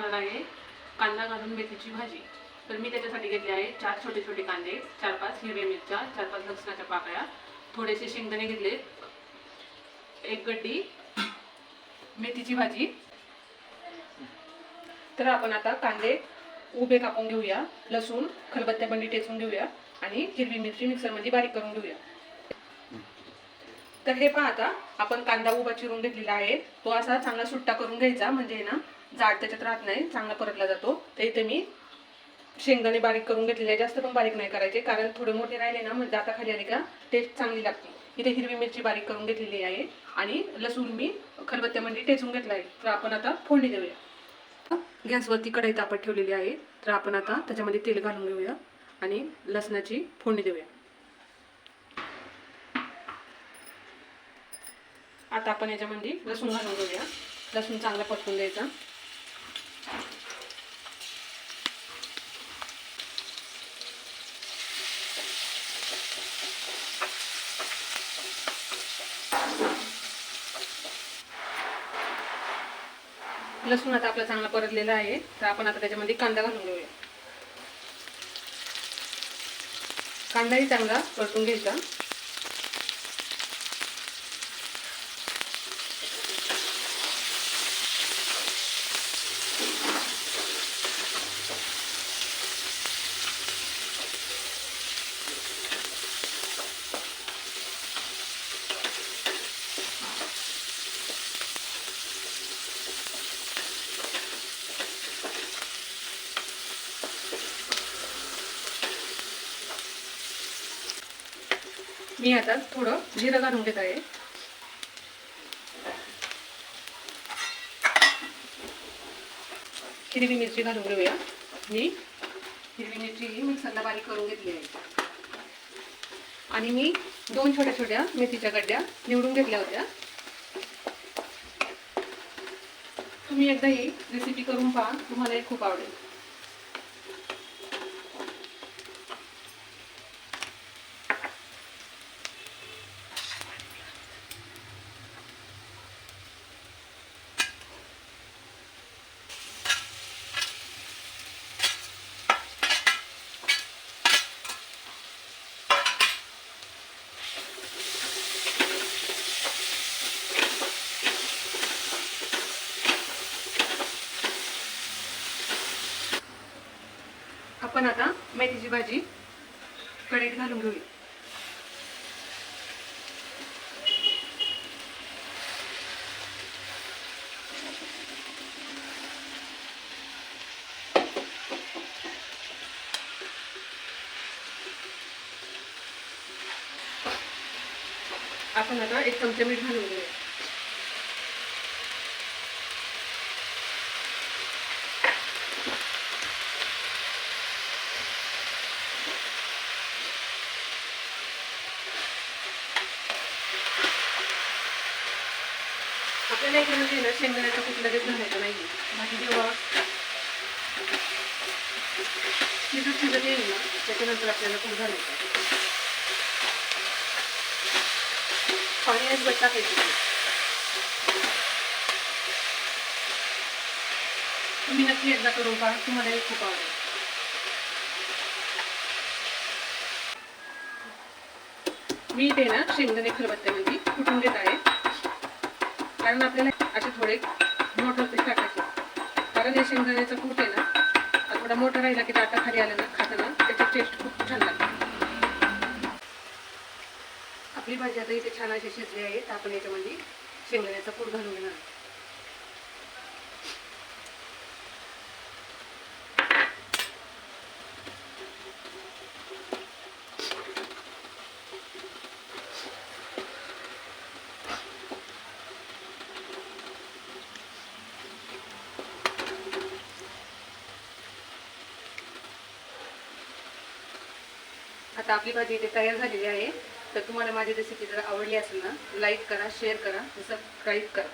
पाहणार आहे. कांदा घालून मेथीची भाजी. तर मी त्याच्यासाठी घेतले आहे चार छोटे छोटे कांदे चार पाच हिरव्या मिरच्या चार पाच लसणाच्या पाकळ्या थोडेसे शेंगदाणे घेतले एक गड्डी मेथीची भाजी. तर आपण आता कांदे उभे कापून घेऊया लसूण खलबत्त्या बंडी टेचून घेऊया आणि हिरवी मिरची मिक्सरमध्ये बारीक करून घेऊया. तर हे पहा आता आपण कांदा उभा चिरून घेतलेला आहे. तो असा चांगला सुट्टा करून घ्यायचा म्हणजे ना जाड त्याच्यात राहत नाही चांगला परतला जातो. तर इथे मी शेंगदाणे बारीक करून घेतलेले आहे. जास्त पण बारीक नाही करायचे कारण थोडे मोठे राहिले ना म्हणजे आता खाली आले का टेस्ट चांगली लागते. इथे हिरवी मिरची बारीक करून घेतलेली आहे आणि लसूण मी खलबत्त्यामध्ये टेचून घेतला आहे. तर आपण आता फोडणी देऊया. गॅसवरती कढई तापत ठेवलेली आहे. तर आपण आता त्याच्यामध्ये तेल घालून घेऊया आणि लसणाची फोडणी देऊया. आता आपण याच्यामध्ये लसूण घालून घेऊया. लसूण चांगला परतून द्यायचा. लसूण आता आपला चांगला परतलेला आहे. तर आपण आता त्याच्यामध्ये कांदा घालून घेऊया. कांदाही चांगला परतून घ्यायचा. मी आता थोडं जिरं घालून घेत आहे. हिरवी मिरची घालून घेऊया. मी हिरवी मिरची ही मिक्सरला बारीक करून घेतली आहे. आणि मी दोन छोट्या छोट्या मेथीच्या गड्ड्या निवडून घेतल्या होत्या. तुम्ही एकदा ही रेसिपी करून पहा. तुम्हाला हे खूप आवडेल. आपण आता मेथीची भाजी कढईत घालून घेऊया. आपण आता एक चमचा मीठ घालून घेऊया. आपल्याला इकडे म्हणजे ना शेंगदाण्याचं कूट लगेच घालायचं नाही. भाजी जेव्हा शिजत शिजत येईल ना त्याच्यानंतर आपल्याला खूप घालायचं पाणी अजिबात टाकायचं. नाही. तुम्ही नक्की एकदा करून पहा तुम्हाला हे खूप आवडेल. मी इथे ना शेंगदाणे खरबत्त्यामध्ये कुठून घेत आहे? कारण आपल्याला असे थोडे मोठं पीठ टाकायचे. कारण हे शेंगदाण्याचं कूट आहे ना थोडा मोठा राहिला की ताटा खाली आलं ना खाताना त्याची टेस्ट खूप छान लागते. आपली भाजी आता इथे छान अशी शिजली आहे आपण याच्यामध्ये शेंगदाण्याचा कूट घालून घेणार आता आपली भाजी इथे तयार झालेली आहे. तर तुम्हाला माझी रेसिपी जर आवडली असेल ना लाईक करा शेअर करा सबस्क्राईब करा.